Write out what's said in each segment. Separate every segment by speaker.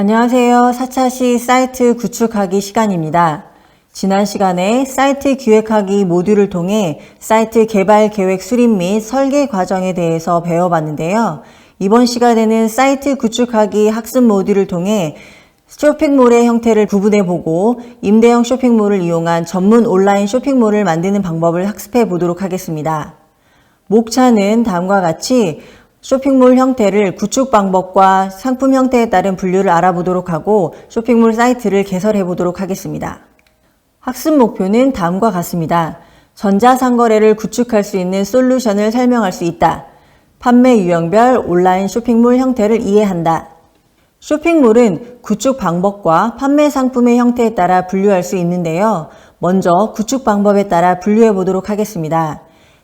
Speaker 1: 안녕하세요. 4차시 사이트 구축하기 시간입니다. 지난 시간에 사이트 기획하기 모듈을 통해 사이트 개발 계획 수립 및 설계 과정에 대해서 배워봤는데요. 이번 시간에는 사이트 구축하기 학습 모듈을 통해 쇼핑몰의 형태를 구분해 보고 임대형 쇼핑몰을 이용한 전문 온라인 쇼핑몰을 만드는 방법을 학습해 보도록 하겠습니다. 목차는 다음과 같이 쇼핑몰 형태를 구축 방법과 상품 형태에 따른 분류를 알아보도록 하고 쇼핑몰 사이트를 개설해 보도록 하겠습니다. 학습 목표는 다음과 같습니다. 전자상거래를 구축할 수 있는 솔루션을 설명할 수 있다. 판매 유형별 온라인 쇼핑몰 형태를 이해한다. 쇼핑몰은 구축 방법과 판매 상품의 형태에 따라 분류할 수 있는데요. 먼저 구축 방법에 따라 분류해 보도록 하겠습니다.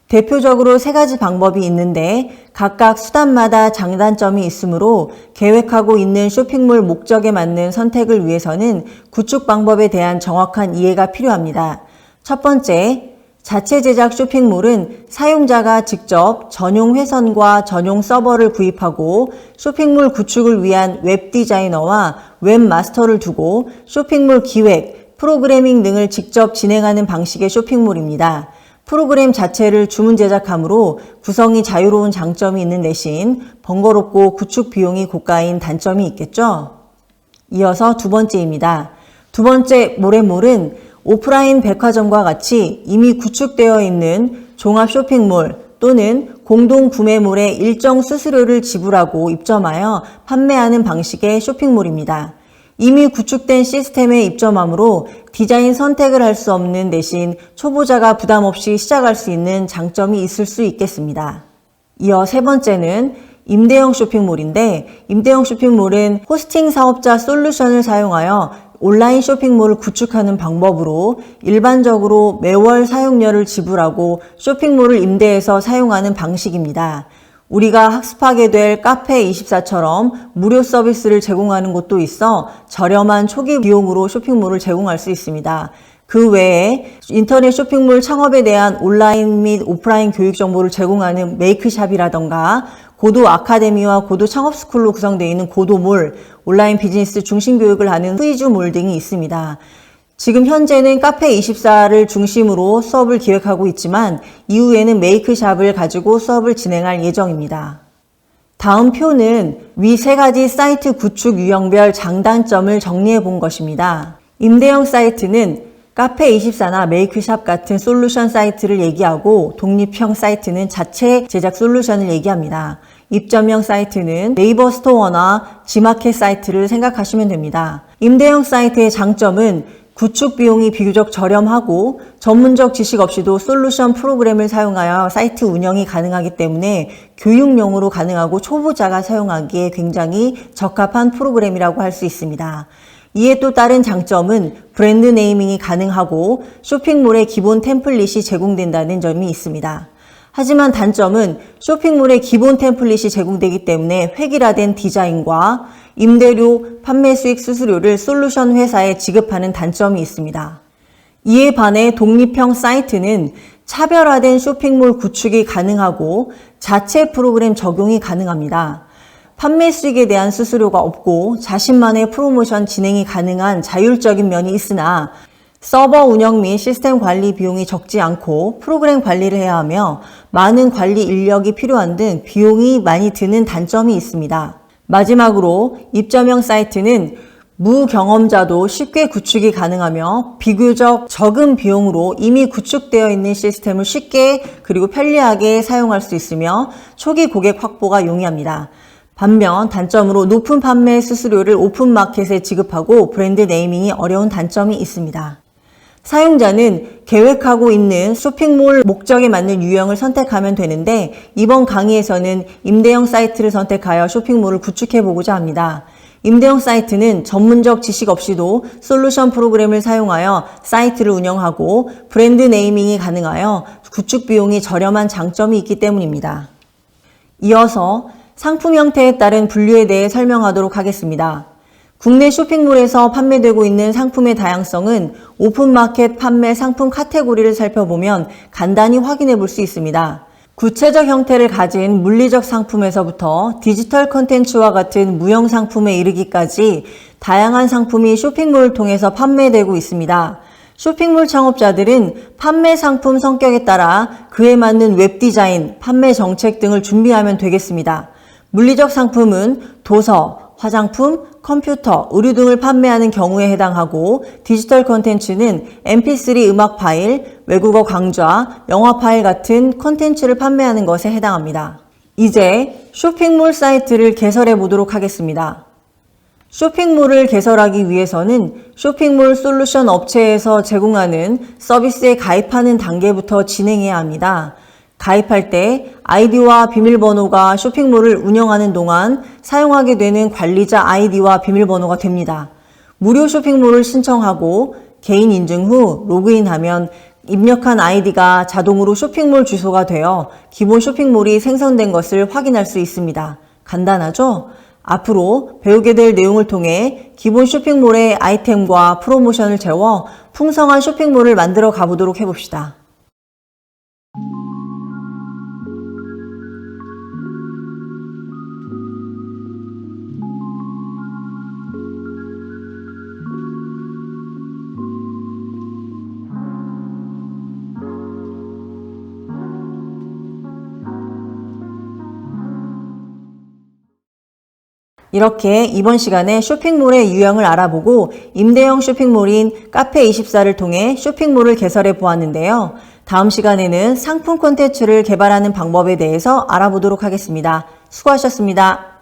Speaker 1: 대표적으로 세 가지 방법이 있는데 각각 수단마다 장단점이 있으므로 계획하고 있는 쇼핑몰 목적에 맞는 선택을 위해서는 구축 방법에 대한 정확한 이해가 필요합니다. 첫 번째, 자체 제작 쇼핑몰은 사용자가 직접 전용 회선과 전용 서버를 구입하고 쇼핑몰 구축을 위한 웹 디자이너와 웹 마스터를 두고 쇼핑몰 기획, 프로그래밍 등을 직접 진행하는 방식의 쇼핑몰입니다. 프로그램 자체를 주문 제작하므로 구성이 자유로운 장점이 있는 대신 번거롭고 구축 비용이 고가인 단점이 있겠죠? 이어서 두 번째입니다. 두 번째 모래몰은 오프라인 백화점과 같이 이미 구축되어 있는 종합 쇼핑몰 또는 공동 구매몰에 일정 수수료를 지불하고 입점하여 판매하는 방식의 쇼핑몰입니다. 이미 구축된 시스템에 입점하므로 디자인 선택을 할 수 없는 대신 초보자가 부담 없이 시작할 수 있는 장점이 있을 수 있겠습니다. 이어 세 번째는 임대형 쇼핑몰인데 임대형 쇼핑몰은 호스팅 사업자 솔루션을 사용하여 온라인 쇼핑몰을 구축하는 방법으로 일반적으로 매월 사용료를 지불하고 쇼핑몰을 임대해서 사용하는 방식입니다. 우리가 학습하게 될 카페24처럼 무료 서비스를 제공하는 곳도 있어 저렴한 초기 비용으로 쇼핑몰을 제공할 수 있습니다. 그 외에 인터넷 쇼핑몰 창업에 대한 온라인 및 오프라인 교육 정보를 제공하는 메이크샵이라던가 고도 아카데미와 고도 창업스쿨로 구성되어 있는 고도몰, 온라인 비즈니스 중심 교육을 하는 후이즈몰 등이 있습니다. 지금 현재는 카페24를 중심으로 수업을 기획하고 있지만 이후에는 메이크샵을 가지고 수업을 진행할 예정입니다. 다음 표는 위 세 가지 사이트 구축 유형별 장단점을 정리해 본 것입니다. 임대형 사이트는 카페24나 메이크샵 같은 솔루션 사이트를 얘기하고 독립형 사이트는 자체 제작 솔루션을 얘기합니다. 입점형 사이트는 네이버 스토어나 지마켓 사이트를 생각하시면 됩니다. 임대형 사이트의 장점은 구축 비용이 비교적 저렴하고 전문적 지식 없이도 솔루션 프로그램을 사용하여 사이트 운영이 가능하기 때문에 교육용으로 가능하고 초보자가 사용하기에 굉장히 적합한 프로그램이라고 할 수 있습니다. 이에 또 다른 장점은 브랜드 네이밍이 가능하고 쇼핑몰의 기본 템플릿이 제공된다는 점이 있습니다. 하지만 단점은 쇼핑몰의 기본 템플릿이 제공되기 때문에 획일화된 디자인과 임대료, 판매 수익 수수료를 솔루션 회사에 지급하는 단점이 있습니다. 이에 반해 독립형 사이트는 차별화된 쇼핑몰 구축이 가능하고 자체 프로그램 적용이 가능합니다. 판매 수익에 대한 수수료가 없고 자신만의 프로모션 진행이 가능한 자율적인 면이 있으나 서버 운영 및 시스템 관리 비용이 적지 않고 프로그램 관리를 해야 하며 많은 관리 인력이 필요한 등 비용이 많이 드는 단점이 있습니다. 마지막으로 입점형 사이트는 무경험자도 쉽게 구축이 가능하며 비교적 적은 비용으로 이미 구축되어 있는 시스템을 쉽게 그리고 편리하게 사용할 수 있으며 초기 고객 확보가 용이합니다. 반면 단점으로 높은 판매 수수료를 오픈마켓에 지급하고 브랜드 네이밍이 어려운 단점이 있습니다. 사용자는 계획하고 있는 쇼핑몰 목적에 맞는 유형을 선택하면 되는데 이번 강의에서는 임대형 사이트를 선택하여 쇼핑몰을 구축해 보고자 합니다. 임대형 사이트는 전문적 지식 없이도 솔루션 프로그램을 사용하여 사이트를 운영하고 브랜드 네이밍이 가능하여 구축 비용이 저렴한 장점이 있기 때문입니다. 이어서 상품 형태에 따른 분류에 대해 설명하도록 하겠습니다. 국내 쇼핑몰에서 판매되고 있는 상품의 다양성은 오픈마켓 판매 상품 카테고리를 살펴보면 간단히 확인해 볼 수 있습니다. 구체적 형태를 가진 물리적 상품에서부터 디지털 컨텐츠와 같은 무형 상품에 이르기까지 다양한 상품이 쇼핑몰을 통해서 판매되고 있습니다. 쇼핑몰 창업자들은 판매 상품 성격에 따라 그에 맞는 웹 디자인, 판매 정책 등을 준비하면 되겠습니다. 물리적 상품은 도서, 화장품, 컴퓨터, 의류 등을 판매하는 경우에 해당하고 디지털 컨텐츠는 mp3 음악 파일, 외국어 강좌, 영화 파일 같은 컨텐츠를 판매하는 것에 해당합니다. 이제 쇼핑몰 사이트를 개설해 보도록 하겠습니다. 쇼핑몰을 개설하기 위해서는 쇼핑몰 솔루션 업체에서 제공하는 서비스에 가입하는 단계부터 진행해야 합니다. 가입할 때 아이디와 비밀번호가 쇼핑몰을 운영하는 동안 사용하게 되는 관리자 아이디와 비밀번호가 됩니다. 무료 쇼핑몰을 신청하고 개인 인증 후 로그인하면 입력한 아이디가 자동으로 쇼핑몰 주소가 되어 기본 쇼핑몰이 생성된 것을 확인할 수 있습니다. 간단하죠? 앞으로 배우게 될 내용을 통해 기본 쇼핑몰의 아이템과 프로모션을 채워 풍성한 쇼핑몰을 만들어 가보도록 해봅시다. 이렇게 이번 시간에 쇼핑몰의 유형을 알아보고 임대형 쇼핑몰인 카페24를 통해 쇼핑몰을 개설해 보았는데요. 다음 시간에는 상품 콘텐츠를 개발하는 방법에 대해서 알아보도록 하겠습니다. 수고하셨습니다.